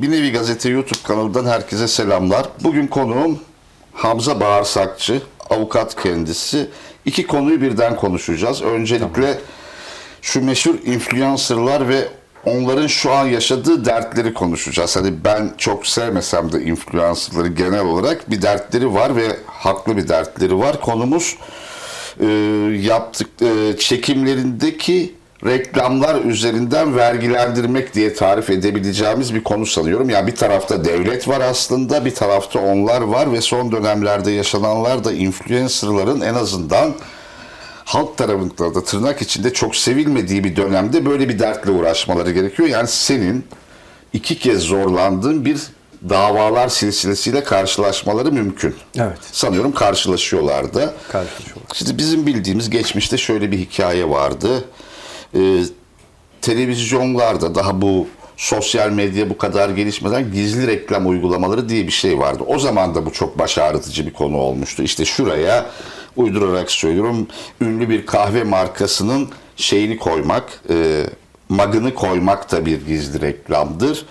Bir Nevi Gazete YouTube kanalından herkese selamlar. Bugün konuğum Hamza Bağırsakçı, avukat kendisi. İki konuyu birden konuşacağız. Öncelikle şu meşhur influencerlar ve onların şu an yaşadığı dertleri konuşacağız. Hani ben çok sevmesem de influencerları genel olarak bir dertleri var ve haklı bir dertleri var. Konumuz e, yaptık e, çekimlerindeki reklamlar üzerinden vergilendirmek diye tarif edebileceğimiz bir konu sanıyorum. Yani bir tarafta devlet var aslında, bir tarafta onlar var ve son dönemlerde yaşananlar da influencerların en azından halk tarafından da tırnak içinde çok sevilmediği bir dönemde böyle bir dertle uğraşmaları gerekiyor. Yani senin iki kez zorlandığın bir davalar silsilesiyle karşılaşmaları mümkün. Evet. Sanıyorum karşılaşıyorlardı. Karşılaşıyorlar. Şimdi bizim bildiğimiz geçmişte şöyle bir hikaye vardı. Ee, televizyonlarda daha bu sosyal medya bu kadar gelişmeden gizli reklam uygulamaları diye bir şey vardı. O zaman da bu çok baş ağrıtıcı bir konu olmuştu. İşte şuraya uydurarak söylüyorum ünlü bir kahve markasının şeyini koymak, e, magını koymak da bir gizli reklamdır.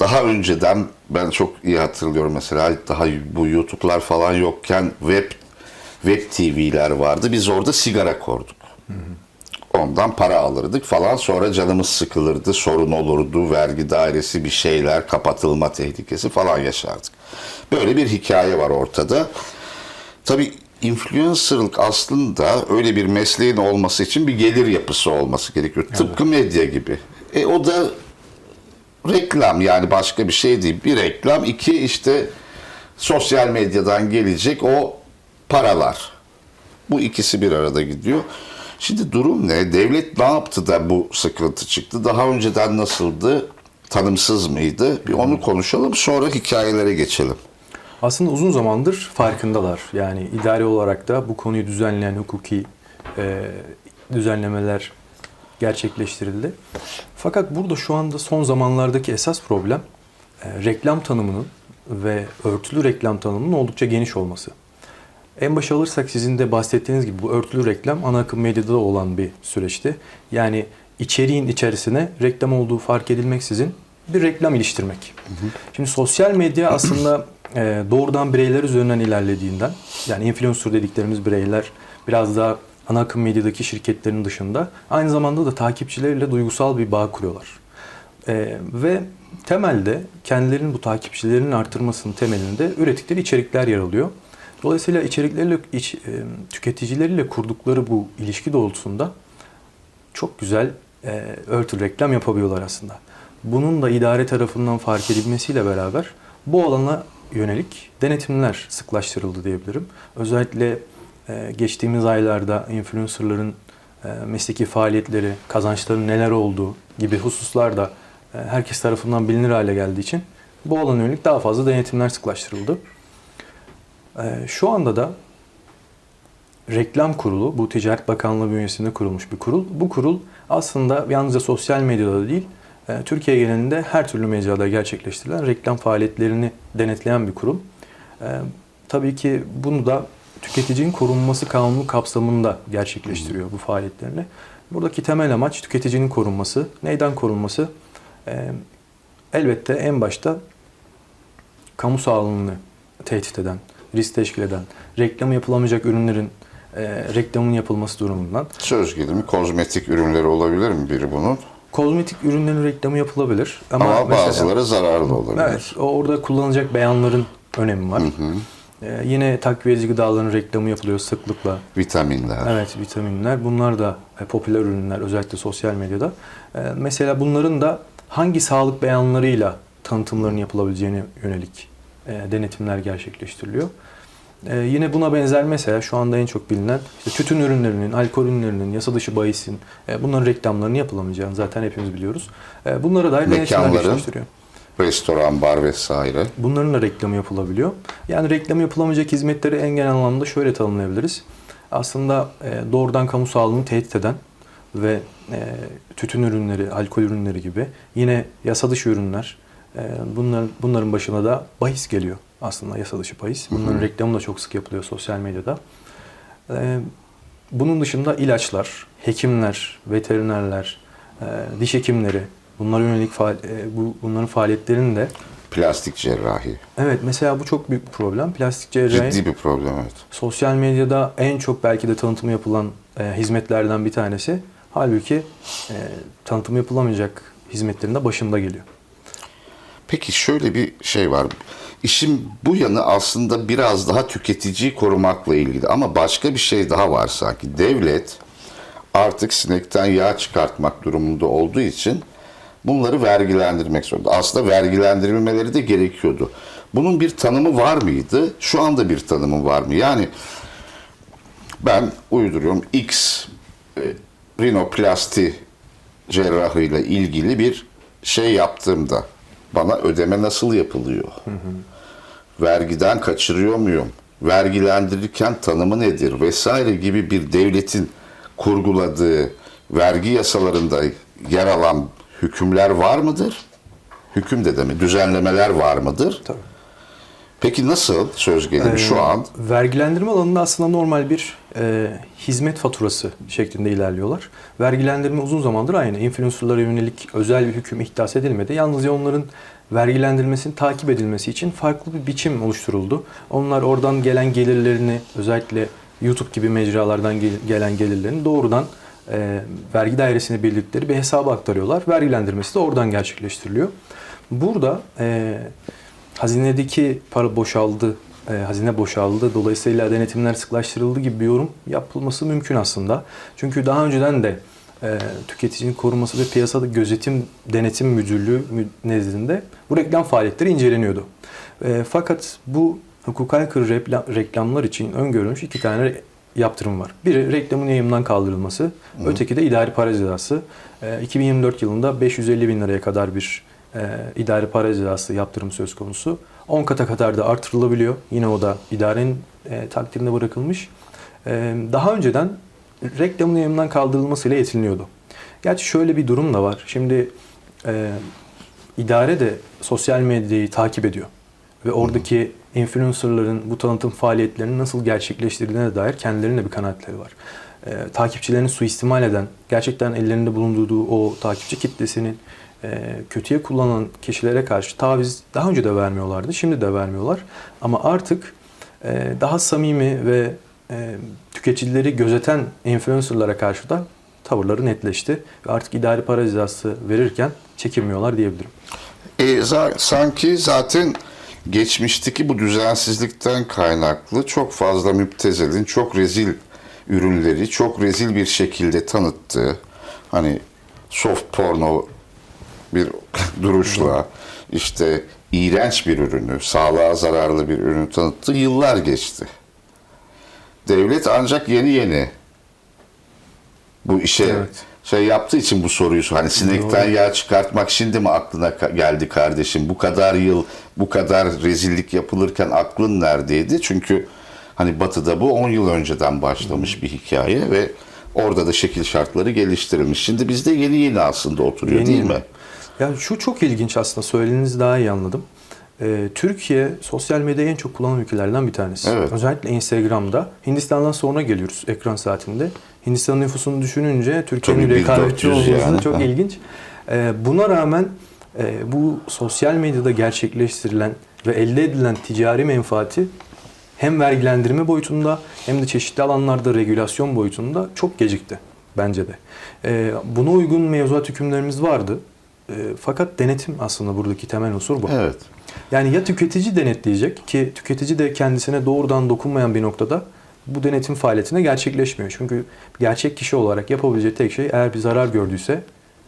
Daha önceden ben çok iyi hatırlıyorum mesela daha bu YouTube'lar falan yokken web web TV'ler vardı. Biz orada sigara korduk. Ondan para alırdık falan. Sonra canımız sıkılırdı, sorun olurdu, vergi dairesi bir şeyler, kapatılma tehlikesi falan yaşardık. Böyle bir hikaye var ortada. Tabii influencerlık aslında öyle bir mesleğin olması için bir gelir yapısı olması gerekiyor. Tıpkı medya gibi. E o da reklam yani başka bir şey değil. Bir reklam, iki işte sosyal medyadan gelecek o paralar. Bu ikisi bir arada gidiyor. Şimdi durum ne? Devlet ne yaptı da bu sıkıntı çıktı? Daha önceden nasıldı? Tanımsız mıydı? Bir onu konuşalım sonra hikayelere geçelim. Aslında uzun zamandır farkındalar. Yani idari olarak da bu konuyu düzenleyen hukuki e, düzenlemeler gerçekleştirildi. Fakat burada şu anda son zamanlardaki esas problem e, reklam tanımının ve örtülü reklam tanımının oldukça geniş olması. En başa alırsak sizin de bahsettiğiniz gibi bu örtülü reklam ana akım medyada olan bir süreçti. Yani içeriğin içerisine reklam olduğu fark edilmeksizin bir reklam iliştirmek. Şimdi sosyal medya aslında e, doğrudan bireyler üzerinden ilerlediğinden yani influencer dediklerimiz bireyler biraz daha ana akım medyadaki şirketlerin dışında aynı zamanda da takipçileriyle duygusal bir bağ kuruyorlar. E, ve temelde kendilerinin bu takipçilerinin artırmasının temelinde ürettikleri içerikler yer alıyor. Dolayısıyla içerikleriyle, iç, e, tüketicileriyle kurdukları bu ilişki doğrultusunda çok güzel e, örtülü reklam yapabiliyorlar aslında. Bunun da idare tarafından fark edilmesiyle beraber bu alana yönelik denetimler sıklaştırıldı diyebilirim. Özellikle e, geçtiğimiz aylarda influencerların e, mesleki faaliyetleri, kazançların neler olduğu gibi hususlar da e, herkes tarafından bilinir hale geldiği için bu alana yönelik daha fazla denetimler sıklaştırıldı. E, şu anda da Reklam Kurulu, bu Ticaret Bakanlığı bünyesinde kurulmuş bir kurul. Bu kurul aslında yalnızca sosyal medyada değil, e, Türkiye genelinde her türlü mecrada gerçekleştirilen reklam faaliyetlerini denetleyen bir kurum. E, Tabii ki bunu da tüketicinin korunması kanunu kapsamında gerçekleştiriyor bu faaliyetlerini. Buradaki temel amaç tüketicinin korunması. Neyden korunması? E, Elbette en başta kamu sağlığını tehdit eden, risk teşkil eden, reklamı yapılamayacak ürünlerin e, reklamının yapılması durumundan. Söz gelimi kozmetik ürünleri olabilir mi biri bunun? Kozmetik ürünlerin reklamı yapılabilir. Ama, Ama, mesela- bazıları zararlı olabilir. Evet, orada kullanılacak beyanların önemi var. E, yine takviyeci gıdaların reklamı yapılıyor sıklıkla. Vitaminler. Evet, vitaminler. Bunlar da e, popüler ürünler özellikle sosyal medyada. E, mesela bunların da hangi sağlık beyanlarıyla tanıtımların yapılabileceğine yönelik e, denetimler gerçekleştiriliyor. E, yine buna benzer mesela şu anda en çok bilinen işte tütün ürünlerinin, alkol ürünlerinin, yasa dışı bahisin e, bunların reklamlarının yapılamayacağını zaten hepimiz biliyoruz. E, bunlara dair denetimler gerçekleştiriyor. Restoran, bar vesaire. Bunların da reklamı yapılabiliyor. Yani reklam yapılamayacak hizmetleri en genel anlamda şöyle tanımlayabiliriz. Aslında e, doğrudan kamu sağlığını tehdit eden ve e, tütün ürünleri, alkol ürünleri gibi yine yasa dışı ürünler, e, bunların, bunların başına da bahis geliyor aslında yasa dışı bahis. Bunların reklamı da çok sık yapılıyor sosyal medyada. E, bunun dışında ilaçlar, hekimler, veterinerler, e, diş hekimleri, bunlara yönelik faal, e, bu bunların faaliyetlerinin de Plastik cerrahi. evet mesela bu çok büyük bir problem. Plastik cerrahi Ciddi bir problem evet. sosyal medyada en çok belki de tanıtımı yapılan e, hizmetlerden bir tanesi. Halbuki e, tanıtımı yapılamayacak hizmetlerin de başında geliyor. Peki şöyle bir şey var. İşin bu yanı aslında biraz daha tüketiciyi korumakla ilgili ama başka bir şey daha var sanki. Devlet artık sinekten yağ çıkartmak durumunda olduğu için bunları vergilendirmek zorunda. Aslında vergilendirilmeleri de gerekiyordu. Bunun bir tanımı var mıydı? Şu anda bir tanımı var mı? Yani ben uyduruyorum X e, rinoplasti cerrahıyla ilgili bir şey yaptığımda bana ödeme nasıl yapılıyor? Vergiden kaçırıyor muyum? Vergilendirirken tanımı nedir? Vesaire gibi bir devletin kurguladığı vergi yasalarında yer alan hükümler var mıdır? Hüküm de deme, düzenlemeler var mıdır? Tabii. Peki nasıl söz gelimi şu an? Vergilendirme alanında aslında normal bir e, hizmet faturası şeklinde ilerliyorlar. Vergilendirme uzun zamandır aynı. Influencerlara yönelik özel bir hüküm ihdas edilmedi. Yalnızca onların vergilendirilmesinin takip edilmesi için farklı bir biçim oluşturuldu. Onlar oradan gelen gelirlerini özellikle YouTube gibi mecralardan gel- gelen gelirlerini doğrudan e, vergi dairesine bildikleri bir hesaba aktarıyorlar. Vergilendirmesi de oradan gerçekleştiriliyor. Burada e, hazinedeki para boşaldı, e, hazine boşaldı. Dolayısıyla denetimler sıklaştırıldı gibi bir yorum yapılması mümkün aslında. Çünkü daha önceden de e, tüketicinin koruması ve piyasada gözetim denetim müdürlüğü mü- nezdinde bu reklam faaliyetleri inceleniyordu. E, fakat bu hukuka aykırı repla- reklamlar için öngörülmüş iki tane yaptırım var. Biri reklamın yayımdan kaldırılması, öteki de idari para cezası. E, 2024 yılında 550 bin liraya kadar bir idari para cezası yaptırım söz konusu. 10 kata kadar da artırılabiliyor. Yine o da idarenin e, takdirine bırakılmış. E, daha önceden reklamın yayımdan kaldırılmasıyla yetiniliyordu. Gerçi şöyle bir durum da var. Şimdi e, idare de sosyal medyayı takip ediyor. Ve oradaki influencerların bu tanıtım faaliyetlerinin nasıl gerçekleştirildiğine dair kendilerine bir kanaatleri var. E, takipçilerini suistimal eden, gerçekten ellerinde bulundurduğu o takipçi kitlesinin e, kötüye kullanan kişilere karşı taviz daha önce de vermiyorlardı, şimdi de vermiyorlar. Ama artık e, daha samimi ve e, tüketicileri gözeten influencerlara karşı da tavırları netleşti. Ve artık idari para cezası verirken çekinmiyorlar diyebilirim. E, sanki zaten geçmişteki bu düzensizlikten kaynaklı çok fazla müptezelin çok rezil ürünleri çok rezil bir şekilde tanıttığı hani soft porno bir duruşla işte iğrenç bir ürünü, sağlığa zararlı bir ürünü tanıttığı yıllar geçti. Devlet ancak yeni yeni bu işe Evet. şey yaptığı için bu soruyu sor- hani sinekten Doğru. yağ çıkartmak şimdi mi aklına geldi kardeşim? Bu kadar yıl bu kadar rezillik yapılırken aklın neredeydi? Çünkü hani Batı'da bu 10 yıl önceden başlamış bir hikaye ve orada da şekil şartları geliştirilmiş. Şimdi bizde yeni yeni aslında oturuyor Yeni değil yeni. mi? Yani şu çok ilginç aslında söylediğinizi daha iyi anladım. Ee, Türkiye sosyal medyayı en çok kullanan ülkelerden bir tanesi. Evet. Özellikle Instagram'da. Hindistan'dan sonra geliyoruz ekran saatinde. Hindistan'ın nüfusunu düşününce Türkiye'nin rekabetçi 1400 olması yani. çok ilginç. Ee, buna rağmen e, bu sosyal medyada gerçekleştirilen ve elde edilen ticari menfaati hem vergilendirme boyutunda hem de çeşitli alanlarda regülasyon boyutunda çok gecikti bence de. Ee, buna uygun mevzuat hükümlerimiz vardı. Ee, fakat denetim aslında buradaki temel unsur bu. Evet. Yani ya tüketici denetleyecek ki tüketici de kendisine doğrudan dokunmayan bir noktada bu denetim faaliyetine gerçekleşmiyor. Çünkü gerçek kişi olarak yapabileceği tek şey eğer bir zarar gördüyse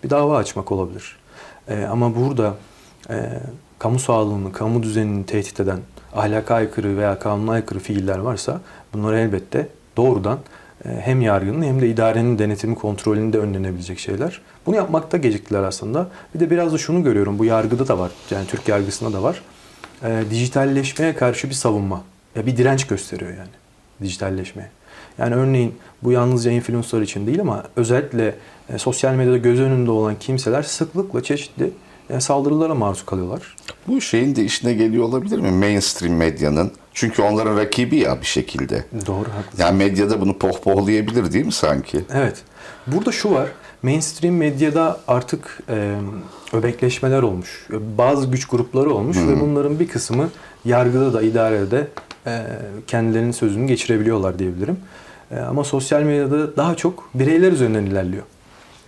bir dava açmak olabilir. Ee, ama burada e, kamu sağlığını, kamu düzenini tehdit eden ahlaka aykırı veya kanuna aykırı fiiller varsa bunları elbette doğrudan e, hem yargının hem de idarenin denetimi kontrolünde önlenebilecek şeyler. Bunu yapmakta geciktiler aslında. Bir de biraz da şunu görüyorum. Bu yargıda da var. Yani Türk yargısında da var. E, dijitalleşmeye karşı bir savunma. Ya bir direnç gösteriyor yani dijitalleşmeye. Yani örneğin bu yalnızca influencer için değil ama özellikle e, sosyal medyada göz önünde olan kimseler sıklıkla çeşitli saldırılara maruz kalıyorlar. Bu şeyin de işine geliyor olabilir mi? Mainstream medyanın. Çünkü onların rakibi ya bir şekilde. Doğru, haklısın. Yani medyada bunu pohpohlayabilir değil mi sanki? Evet. Burada şu var. Mainstream medyada artık e, öbekleşmeler olmuş. Bazı güç grupları olmuş ve bunların bir kısmı yargıda da idarede de e, kendilerinin sözünü geçirebiliyorlar diyebilirim. E, ama sosyal medyada daha çok bireyler üzerinden ilerliyor.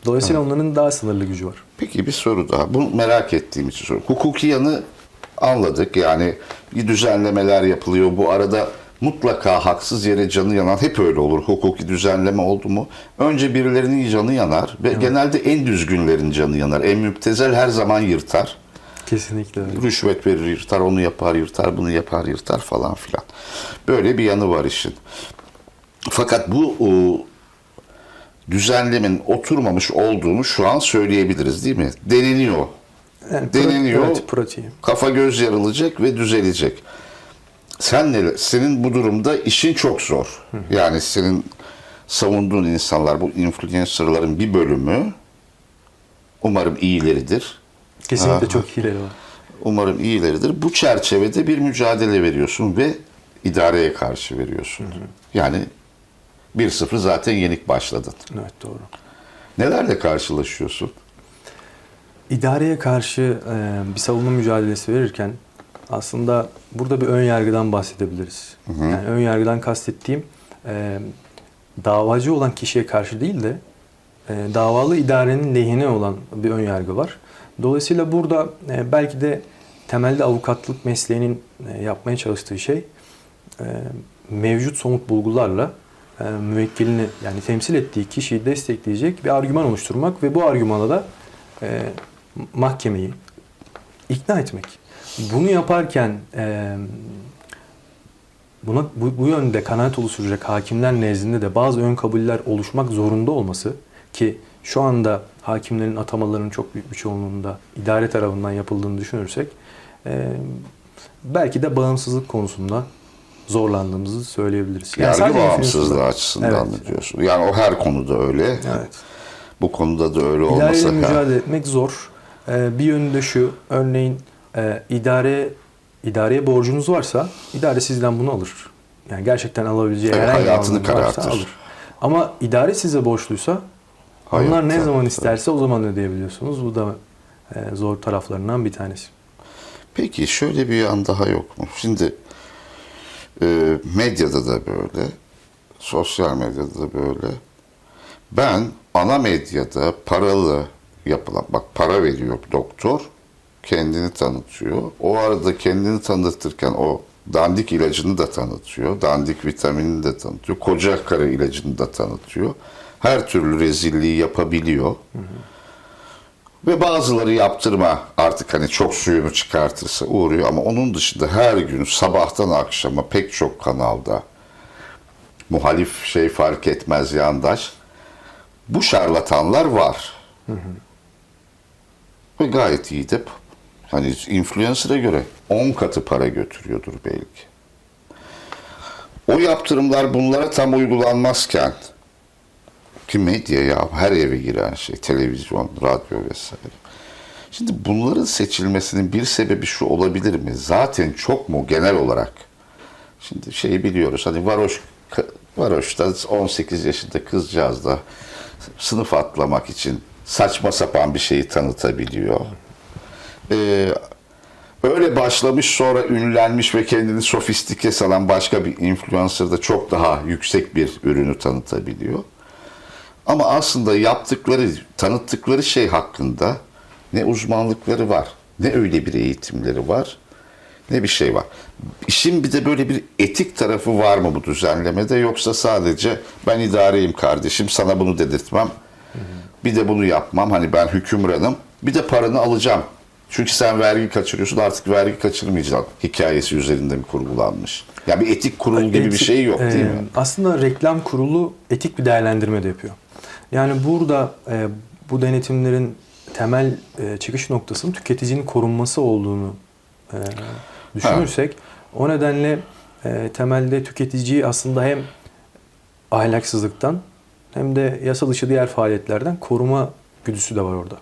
Dolayısıyla onların daha sınırlı gücü var. Peki bir soru daha. Bunu merak ettiğim için soruyorum. Hukuki yanı anladık. Yani bir düzenlemeler yapılıyor. Bu arada mutlaka haksız yere canı yanan hep öyle olur. Hukuki düzenleme oldu mu? Önce birilerinin canı yanar ve genelde en düzgünlerin canı yanar. En müptezel her zaman yırtar. Kesinlikle öyle. Rüşvet verir yırtar, onu yapar yırtar, bunu yapar yırtar falan filan. Böyle bir yanı var işin. Fakat bu düzenlemin oturmamış olduğunu şu an söyleyebiliriz değil mi? Deneniyor. Yani Deneniyor. Evet, pratiği. Kafa göz yarılacak ve düzelecek. Sen ne, senin bu durumda işin çok zor. Yani senin savunduğun insanlar, bu influencerların bir bölümü umarım iyileridir. Kesinlikle Ha. çok iyileri var. Umarım iyileridir. Bu çerçevede bir mücadele veriyorsun ve idareye karşı veriyorsun. Yani 1-0 zaten yenik başladın. Evet doğru. Nelerle karşılaşıyorsun? İdareye karşı e, bir savunma mücadelesi verirken aslında burada bir ön yargıdan bahsedebiliriz. Yani ön yargıdan kastettiğim e, davacı olan kişiye karşı değil de e, davalı idarenin lehine olan bir ön yargı var. Dolayısıyla burada e, belki de temelde avukatlık mesleğinin e, yapmaya çalıştığı şey e, mevcut somut bulgularla müvekkilini yani temsil ettiği kişiyi destekleyecek bir argüman oluşturmak ve bu argümana da e, mahkemeyi ikna etmek. Bunu yaparken e, buna bu, bu yönde kanaat oluşturacak hakimler nezdinde de bazı ön kabuller oluşmak zorunda olması ki şu anda hakimlerin atamalarının çok büyük bir çoğunluğunda idare tarafından yapıldığını düşünürsek e, belki de bağımsızlık konusunda zorlandığımızı söyleyebiliriz. Yani Yargı bağımsızlığı açısından Evet. mı diyorsun? Yani o her konuda öyle. Evet. Bu konuda da öyle İdareyle olmasa mücadele etmek zor. Ee, bir yönü de şu, örneğin e, idare idareye borcunuz varsa idare sizden bunu alır. Yani gerçekten alabileceği Evet, herhangi bir hayatını karartır. alır. Ama idare size borçluysa onlar ne zaman isterse o zaman ödeyebiliyorsunuz. Bu da e, zor taraflarından bir tanesi. Peki şöyle bir yan daha yok mu? Şimdi e, medyada da böyle, sosyal medyada da böyle. Ben ana medyada paralı yapılan, bak para veriyor doktor, kendini tanıtıyor. O arada kendini tanıtırken o dandik ilacını da tanıtıyor, dandik vitaminini de tanıtıyor, koca karı ilacını da tanıtıyor. Her türlü rezilliği yapabiliyor. Ve bazıları yaptırma artık hani çok suyunu çıkartırsa uğruyor ama onun dışında her gün sabahtan akşama pek çok kanalda muhalif şey fark etmez yandaş bu şarlatanlar var. Ve gayet iyi de hani influencer'a göre 10 katı para götürüyordur belki. O yaptırımlar bunlara tam uygulanmazken ki medya ya her eve giren şey televizyon, radyo vesaire. Şimdi bunların seçilmesinin bir sebebi şu olabilir mi? Zaten çok mu genel olarak? Şimdi şeyi biliyoruz hani varoş varoşta 18 yaşında kızcağız da sınıf atlamak için saçma sapan bir şeyi tanıtabiliyor. Ee, öyle başlamış sonra ünlenmiş ve kendini sofistike sanan başka bir influencer da çok daha yüksek bir ürünü tanıtabiliyor. Ama aslında yaptıkları, tanıttıkları şey hakkında ne uzmanlıkları var, ne öyle bir eğitimleri var, ne bir şey var. İşin bir de böyle bir etik tarafı var mı bu düzenlemede yoksa sadece ben idareyim kardeşim sana bunu dedirtmem. Bir de bunu yapmam. Hani ben hükümranım. Bir de paranı alacağım. Çünkü sen vergi kaçırıyorsun artık vergi kaçırmayacaksın hikayesi üzerinde mi kurgulanmış? Ya bir etik kurul gibi bir Etik- şey yok değil e, mi? Aslında reklam kurulu etik bir değerlendirme de yapıyor. Yani burada e, bu denetimlerin temel e, çıkış noktasının tüketicinin korunması olduğunu e, düşünürsek o nedenle e, temelde tüketiciyi aslında hem ahlaksızlıktan hem de yasa dışı diğer faaliyetlerden koruma güdüsü de var orada.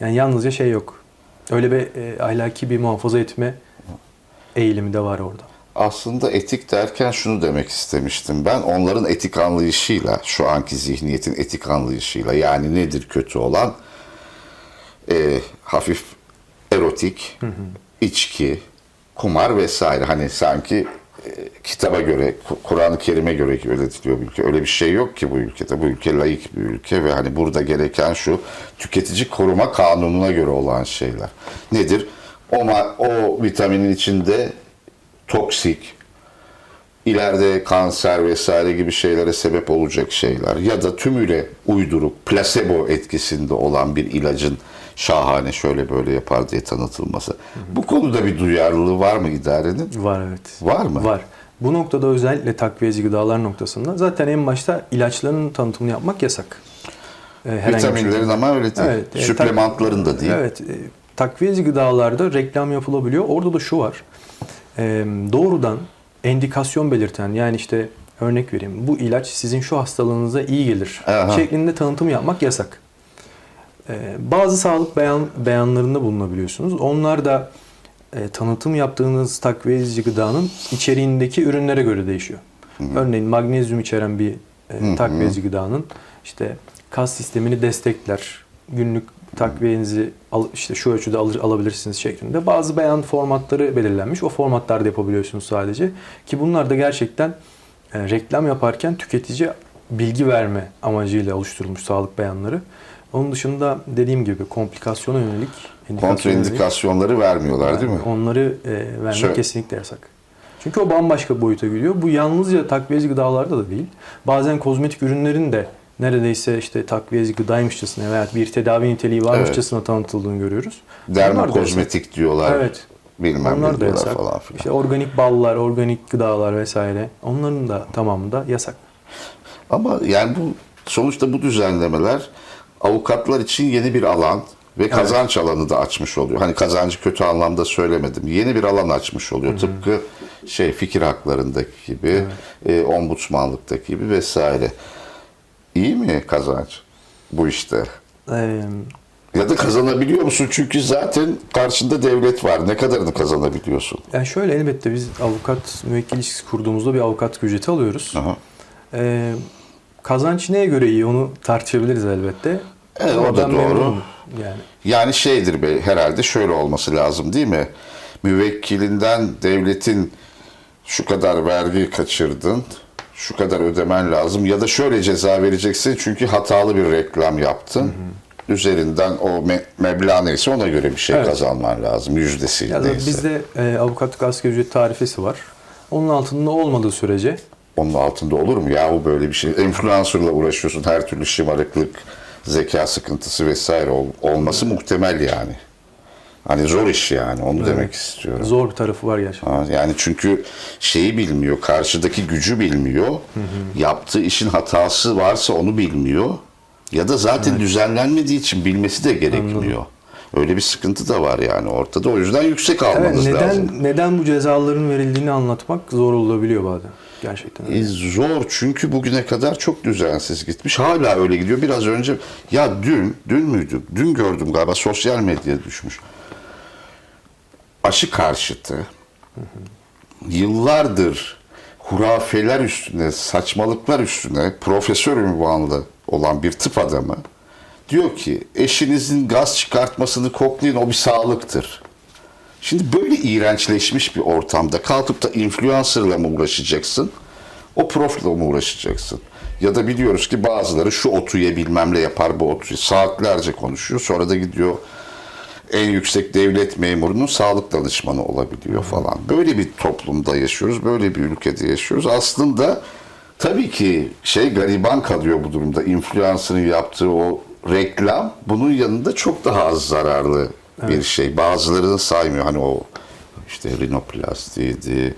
Yani yalnızca şey yok. Öyle bir e, ahlaki bir muhafaza etme eğilimi de var orada. Aslında etik derken şunu demek istemiştim. Ben onların etik anlayışıyla, şu anki zihniyetin etik anlayışıyla yani nedir kötü olan? Ee, hafif erotik, içki, kumar vesaire. Hani sanki e, kitaba göre, Ku- Kur'an-ı Kerim'e göre yönetiliyor bu ülke. Öyle bir şey yok ki bu ülkede. Bu ülke layık bir ülke ve hani burada gereken şu tüketici koruma kanununa göre olan şeyler. Nedir? O, o vitaminin içinde toksik, ileride kanser vesaire gibi şeylere sebep olacak şeyler ya da tümüyle uyduruk, plasebo etkisinde olan bir ilacın şahane şöyle böyle yapar diye tanıtılması. Bu konuda bir duyarlılığı var mı idarenin? Var evet. Var mı? Var. Bu noktada özellikle takviyeci gıdalar noktasında zaten en başta ilaçların tanıtımını yapmak yasak. Ee, herhangi bir Vitaminlerin ama öyle değil. Evet, e, Süplemantların da değil. Evet. e, Takviyeci gıdalarda reklam yapılabiliyor. Orada da şu var. Doğrudan endikasyon belirten yani işte örnek vereyim. Bu ilaç sizin şu hastalığınıza iyi gelir Aha. şeklinde tanıtım yapmak yasak. E, bazı sağlık beyan, beyanlarında bulunabiliyorsunuz. Onlar da e, tanıtım yaptığınız takviyeci gıdanın içeriğindeki ürünlere göre değişiyor. Örneğin magnezyum içeren bir e, takviyeci gıdanın işte kas sistemini destekler. Günlük takviyenizi al, işte şu ölçüde alır, alabilirsiniz şeklinde. Bazı beyan formatları belirlenmiş. O formatlarda yapabiliyorsunuz sadece. Ki bunlar da gerçekten e, reklam yaparken tüketici bilgi verme amacıyla oluşturulmuş sağlık beyanları. Onun dışında dediğim gibi komplikasyona yönelik Kontraindikasyonları vermiyorlar değil mi? Onları e, vermek Şöyle- kesinlikle yasak. Çünkü o bambaşka boyuta gidiyor. Bu yalnızca takviyeci gıdalarda da değil. Bazen kozmetik ürünlerin de neredeyse işte takviyeci gıdaymışçasına veya bir tedavi niteliği varmışçasına tanıtıldığını görüyoruz. Dermokozmetik diyorlar. Evet. Bilmem Onlar da yasak. falan filan. İşte organik ballar, organik gıdalar vesaire. Onların da tamamı da yasak. Ama yani bu sonuçta bu düzenlemeler avukatlar için yeni bir alan ve kazanç alanı da açmış oluyor. Hani kazancı kötü anlamda söylemedim. Yeni bir alan açmış oluyor. Tıpkı şey fikir haklarındaki gibi, e, ombudsmanlıktaki gibi vesaire. İyi mi kazanç bu işte? Ee, Ya da kazanabiliyor musun? Çünkü zaten karşında devlet var. Ne kadarını kazanabiliyorsun? yani şöyle elbette biz avukat müvekkil ilişkisi kurduğumuzda bir avukat ücreti alıyoruz. Aha. Ee, kazanç neye göre iyi onu tartışabiliriz elbette. Evet, o da doğru. Yani Yani şeydir be, herhalde şöyle olması lazım değil mi? Müvekkilinden devletin şu kadar vergi kaçırdın, şu kadar ödemen lazım ya da şöyle ceza vereceksin çünkü hatalı bir reklam yaptın. Üzerinden o me- meblağ neyse ona göre bir şey Evet. kazanman lazım. Yüzdesi ya neyse. bizde e, avukatlık asgari ücret tarifesi var. Onun altında olmadığı sürece Onun altında olur mu yahu böyle bir şey? Influencer'la uğraşıyorsun her türlü şımarıklık, zeka sıkıntısı vesaire ol- olması muhtemel yani. Hani zor iş yani onu demek istiyorum. zor bir tarafı var gerçekten. Ha, Yani çünkü şeyi bilmiyor, karşıdaki gücü bilmiyor. Yaptığı işin hatası varsa onu bilmiyor. Ya da zaten düzenlenmediği için bilmesi de gerekmiyor. Öyle bir sıkıntı da var yani ortada. O yüzden yüksek Evet, almanız neden lazım. neden bu cezaların verildiğini anlatmak zor olabiliyor bazen. Gerçekten. E, zor çünkü bugüne kadar çok düzensiz gitmiş. Hala öyle gidiyor. Biraz önce ya dün, dün müydü? Dün gördüm galiba sosyal medyaya düşmüş. Aşı karşıtı yıllardır hurafeler üstüne, saçmalıklar üstüne profesör ünvanlı olan bir tıp adamı diyor ki eşinizin gaz çıkartmasını koklayın o bir sağlıktır. Şimdi böyle iğrençleşmiş bir ortamda kalkıp da influencer'la mı uğraşacaksın? O profile mi uğraşacaksın? Ya da biliyoruz ki bazıları şu otu ye yapar bu otu. Saatlerce konuşuyor. Sonra da gidiyor en yüksek devlet memurunun sağlık danışmanı olabiliyor falan. Böyle bir toplumda yaşıyoruz. Böyle bir ülkede yaşıyoruz. Aslında tabii ki şey gariban kalıyor bu durumda. Influencer'ın yaptığı o reklam bunun yanında çok daha az zararlı bir şey. Bazılarını saymıyor. Hani o işte rinoplastiydi,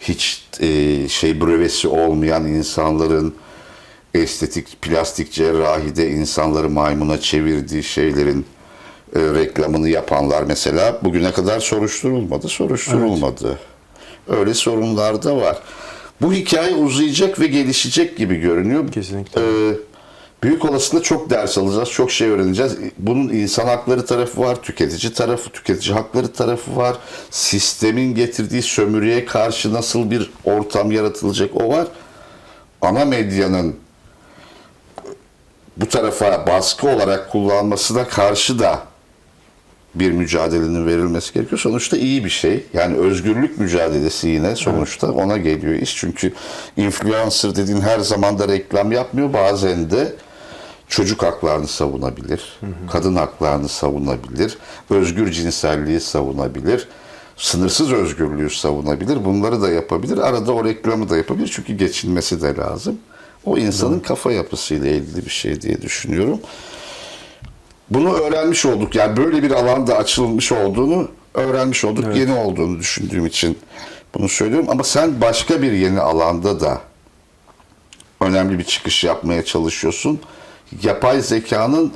hiç e, şey brevesi olmayan insanların estetik plastik cerrahide insanları maymuna çevirdiği şeylerin e, reklamını yapanlar mesela bugüne kadar soruşturulmadı, soruşturulmadı. Öyle sorunlar da var. Bu hikaye uzayacak ve gelişecek gibi görünüyor. Kesinlikle. Ee, Büyük olasılıkla çok ders alacağız, çok şey öğreneceğiz. Bunun insan hakları tarafı var, tüketici tarafı, tüketici hakları tarafı var. Sistemin getirdiği sömürüye karşı nasıl bir ortam yaratılacak o var. Ana medyanın bu tarafa baskı olarak kullanmasına karşı da bir mücadelenin verilmesi gerekiyor. Sonuçta iyi bir şey. Yani özgürlük mücadelesi yine sonuçta ona geliyor iş. Çünkü influencer dediğin her zaman da reklam yapmıyor. Bazen de çocuk haklarını savunabilir, kadın haklarını savunabilir, özgür cinselliği savunabilir, sınırsız özgürlüğü savunabilir. Bunları da yapabilir. Arada o reklamı da yapabilir. Çünkü geçinmesi de lazım. O insanın kafa yapısıyla ilgili bir şey diye düşünüyorum. Bunu öğrenmiş olduk. Yani böyle bir alanda açılmış olduğunu öğrenmiş olduk. Evet. Yeni olduğunu düşündüğüm için bunu söylüyorum. Ama sen başka bir yeni alanda da önemli bir çıkış yapmaya çalışıyorsun. Yapay zekanın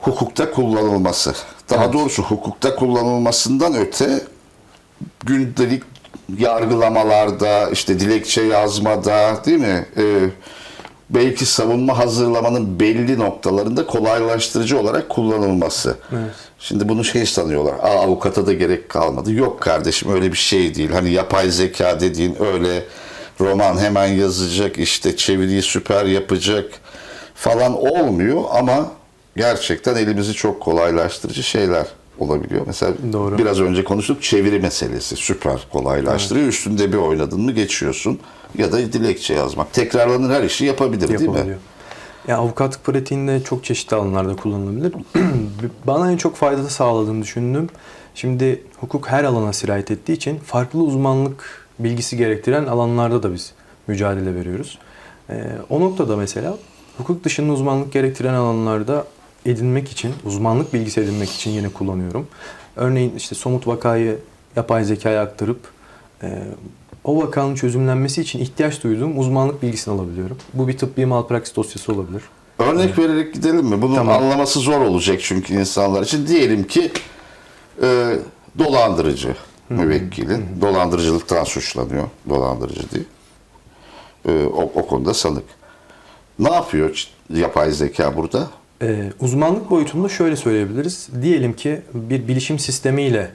hukukta kullanılması. Daha Evet. doğrusu hukukta kullanılmasından öte gündelik yargılamalarda, işte dilekçe yazmada, değil mi? Ee, belki savunma hazırlamanın belli noktalarında kolaylaştırıcı olarak kullanılması. Evet. Şimdi bunu şey sanıyorlar. Aa avukata da gerek kalmadı. Yok kardeşim öyle bir şey değil. Hani yapay zeka dediğin öyle roman hemen yazacak, işte çeviriyi süper yapacak falan olmuyor ama gerçekten elimizi çok kolaylaştırıcı şeyler olabiliyor. Mesela Doğru. biraz önce konuştuk çeviri meselesi süper kolaylaştırıyor. Üstünde bir oynadın mı geçiyorsun ya da dilekçe yazmak. Tekrarlanır her işi yapabilir değil mi? Ya avukatlık pratiğinde çok çeşitli alanlarda kullanılabilir. Bana en çok fayda sağladığını düşündüm. Şimdi hukuk her alana sirayet ettiği için farklı uzmanlık bilgisi gerektiren alanlarda da biz mücadele veriyoruz. Ee, o noktada mesela hukuk dışında uzmanlık gerektiren alanlarda edinmek için, uzmanlık bilgisi edinmek için yine kullanıyorum. Örneğin işte somut vakayı yapay zekaya aktarıp e, o vakanın çözümlenmesi için ihtiyaç duyduğum uzmanlık bilgisini alabiliyorum. Bu bir tıbbi malpraktis dosyası olabilir. Örnek vererek gidelim mi? Bunun Tamam. anlaması zor olacak çünkü insanlar için. Diyelim ki e, dolandırıcı müvekkili dolandırıcılıktan suçlanıyor. Dolandırıcı değil. E, o, o konuda sanık. Ne yapıyor yapay zeka burada? Ee, uzmanlık boyutunda şöyle söyleyebiliriz. Diyelim ki bir bilişim sistemiyle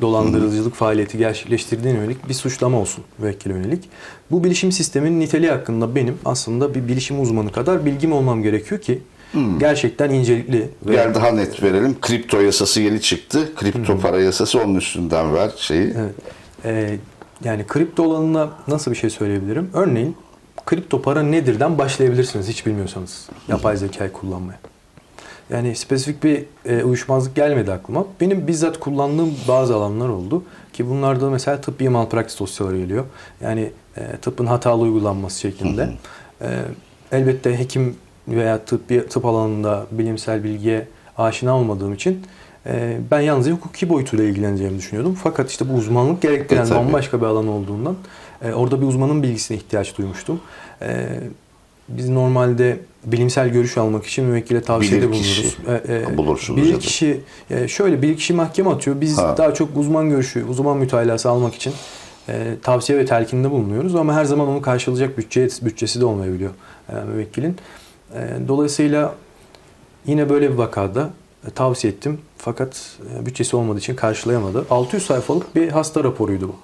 dolandırıcılık faaliyeti gerçekleştirdiğine yönelik bir suçlama olsun müvekkile yönelik. Bu bilişim sisteminin niteliği hakkında benim aslında bir bilişim uzmanı kadar bilgim olmam gerekiyor ki gerçekten incelikli ve Gel daha net verelim. Kripto yasası yeni çıktı. Kripto para yasası onun üstünden ver şeyi. Evet. Ee, yani kripto alanına nasıl bir şey söyleyebilirim? Örneğin kripto para nedirden başlayabilirsiniz hiç bilmiyorsanız yapay zekayı kullanmaya. Yani spesifik bir e, uyuşmazlık gelmedi aklıma. Benim bizzat kullandığım bazı alanlar oldu ki bunlarda mesela tıbbi malpraktis dosyaları geliyor. Yani e, tıbbın hatalı uygulanması şeklinde. E, elbette hekim veya tıbbi tıp alanında bilimsel bilgiye aşina olmadığım için e, ben yalnızca hukuki boyutuyla ilgileneceğimi düşünüyordum. Fakat işte bu uzmanlık gerektiren E, bambaşka bir alan olduğundan e, orada bir uzmanın bilgisine ihtiyaç duymuştum. E, biz normalde bilimsel görüş almak için müvekkile tavsiyede bulunuruz. E, e, bulursunuz ya da. Bilirkişi, e, şöyle bilirkişi mahkeme atıyor. Biz Ha. daha çok uzman görüşü, uzman mütalası almak için e, tavsiye ve telkinde bulunuyoruz. Ama her zaman onu karşılayacak bütçe, bütçesi de olmayabiliyor e, müvekkilin. E, dolayısıyla yine böyle bir vakada e, tavsiye ettim. Fakat e, bütçesi olmadığı için karşılayamadı. 600 sayfalık bir hasta raporuydu bu.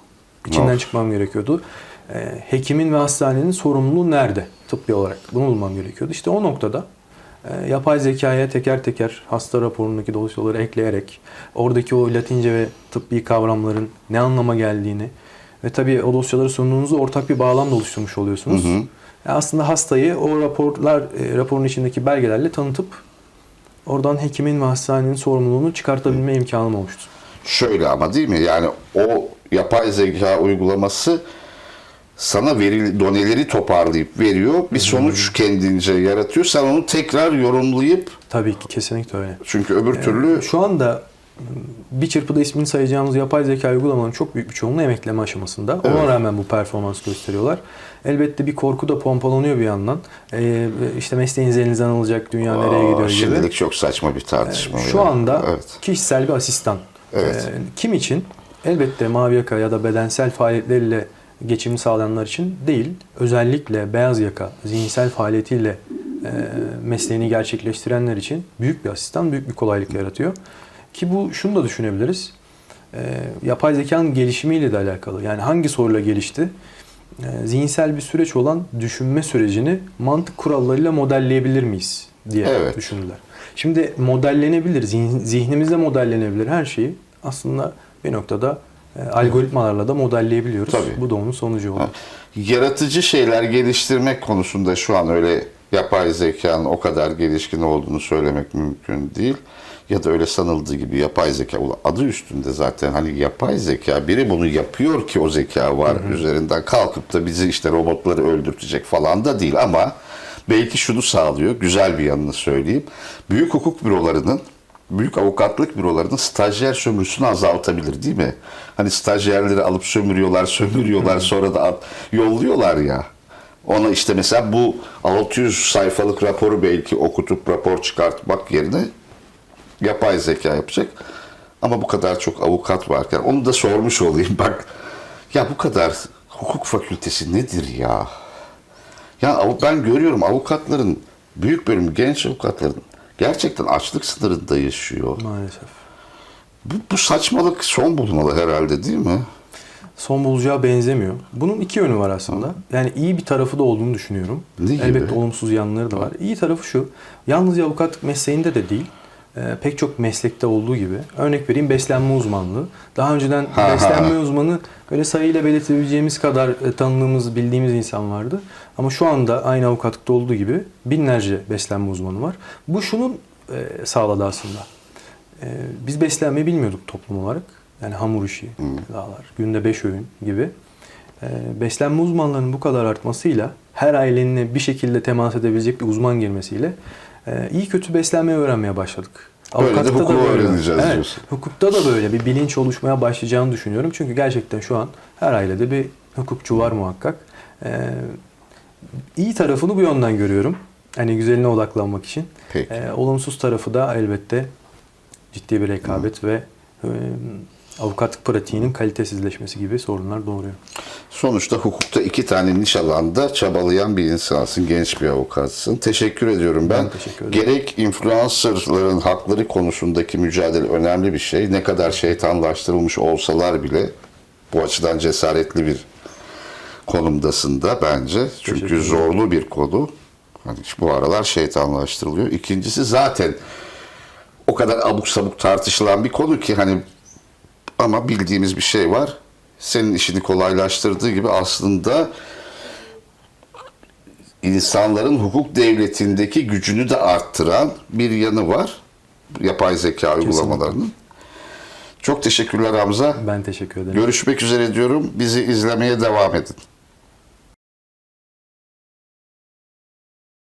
İçinden Of. çıkmam gerekiyordu. E, hekimin ve hastanenin sorumluluğu nerede tıbbi olarak? Bunu bulmam gerekiyordu. İşte o noktada e, yapay zekaya teker teker hasta raporundaki dosyaları ekleyerek oradaki o latince ve tıbbi kavramların ne anlama geldiğini ve tabii o dosyaları sunduğunuzda ortak bir bağlamda oluşturmuş oluyorsunuz. Hı hı. E, Aslında hastayı o raporlar e, raporun içindeki belgelerle tanıtıp oradan hekimin ve hastanenin sorumluluğunu çıkartabilme imkanım olmuştu. Şöyle ama değil mi? Yani o yapay zeka uygulaması sana veri, doneleri toparlayıp veriyor. Bir sonuç kendince yaratıyor. Sen onu tekrar yorumlayıp Tabii ki kesinlikle öyle. çünkü öbür türlü Şu anda bir çırpıda ismini sayacağımız yapay zeka uygulamaların çok büyük bir çoğunluğu emekleme aşamasında. Ona Evet. rağmen bu performans gösteriyorlar. Elbette bir korku da pompalanıyor bir yandan. Ee, işte mesleğiniz elinizden alınacak, dünya nereye Aa, gidiyor gibi. şimdilik çok saçma bir tartışma. Şu yani. anda evet. kişisel bir asistan. Evet. Ee, kim için? Elbette mavi yaka ya da bedensel faaliyetleriyle geçimini sağlayanlar için değil. Özellikle beyaz yaka zihinsel faaliyetiyle e, mesleğini gerçekleştirenler için büyük bir asistan, büyük bir kolaylık yaratıyor. Ki bu şunu da düşünebiliriz. E, yapay zekanın gelişimiyle de alakalı. Yani hangi soruyla gelişti? E, zihinsel bir süreç olan düşünme sürecini mantık kurallarıyla modelleyebilir miyiz diye Evet. düşündüler. Şimdi modellenebilir, zihnimizde modellenebilir her şeyi aslında bir noktada algoritmalarla da modelleyebiliyoruz. Tabii. Bu da onun sonucu oluyor. Yaratıcı şeyler geliştirmek konusunda şu an öyle yapay zekanın o kadar gelişkin olduğunu söylemek mümkün değil. Ya da öyle sanıldığı gibi yapay zeka adı üstünde zaten hani yapay zeka biri bunu yapıyor ki o zeka var üzerinden kalkıp da bizi işte robotları öldürtecek falan da değil ama belki şunu sağlıyor güzel bir yanını söyleyeyim. Büyük hukuk bürolarının büyük avukatlık bürolarının stajyer sömürüsünü azaltabilir değil mi? Hani stajyerleri alıp sömürüyorlar, sömürüyorlar sonra da at- yolluyorlar ya. Ona işte mesela bu 600 sayfalık raporu belki okutup rapor çıkartmak yerine yapay zeka yapacak. Ama bu kadar çok avukat varken onu da sormuş olayım bak. Ya bu kadar hukuk fakültesi nedir ya? Ya ben görüyorum avukatların büyük bölümü genç avukatların gerçekten açlık sınırında yaşıyor. Maalesef. Bu, bu saçmalık son bulmalı herhalde değil mi? Son bulacağı benzemiyor. Bunun iki yönü var aslında. Yani iyi bir tarafı da olduğunu düşünüyorum. Ne gibi? Elbette olumsuz yanları da var. İyi tarafı şu. Yalnızca avukatlık mesleğinde de değil. E, pek çok meslekte olduğu gibi. Örnek vereyim beslenme uzmanlığı. Daha önceden Ha, beslenme ha. uzmanı böyle sayıyla belirtebileceğimiz kadar e, tanıdığımız, bildiğimiz insan vardı. Ama şu anda aynı avukatlıkta olduğu gibi binlerce beslenme uzmanı var. Bu şunun e, sağladı aslında. Biz beslenmeyi bilmiyorduk toplum olarak. Yani hamur işi, gıdalar, günde 5 öğün gibi. Beslenme uzmanlarının bu kadar artmasıyla her ailenin bir şekilde temas edebilecek bir uzman girmesiyle e, iyi kötü beslenmeyi öğrenmeye başladık. Böyle de Avukatlıkta hukuku böyle. öğreneceğiz evet, diyorsun. Hukukta da böyle bir bilinç oluşmaya başlayacağını düşünüyorum. Çünkü gerçekten şu an her ailede bir hukukçu var muhakkak. E, iyi tarafını bu yönden görüyorum. Hani güzeline odaklanmak için. Peki. E, olumsuz tarafı da elbette ciddi bir rekabet ve e, avukatlık pratiğinin kalitesizleşmesi gibi sorunlar doğuruyor. Sonuçta hukukta iki tane niş alanda çabalayan bir insansın, genç bir avukatsın. Teşekkür ediyorum ben. Ben teşekkür ederim. Gerek influencerların hakları konusundaki mücadele önemli bir şey. Ne kadar şeytanlaştırılmış olsalar bile bu açıdan cesaretli bir konumdasın da bence. Çünkü zorlu bir konu. Hani bu aralar şeytanlaştırılıyor. İkincisi zaten o kadar abuk sabuk tartışılan bir konu ki hani ama bildiğimiz bir şey var. Senin işini kolaylaştırdığı gibi aslında insanların hukuk devletindeki gücünü de arttıran bir yanı var. Yapay zeka uygulamalarının. Çok teşekkürler Hamza. Ben teşekkür ederim. Görüşmek üzere diyorum. Bizi izlemeye devam edin.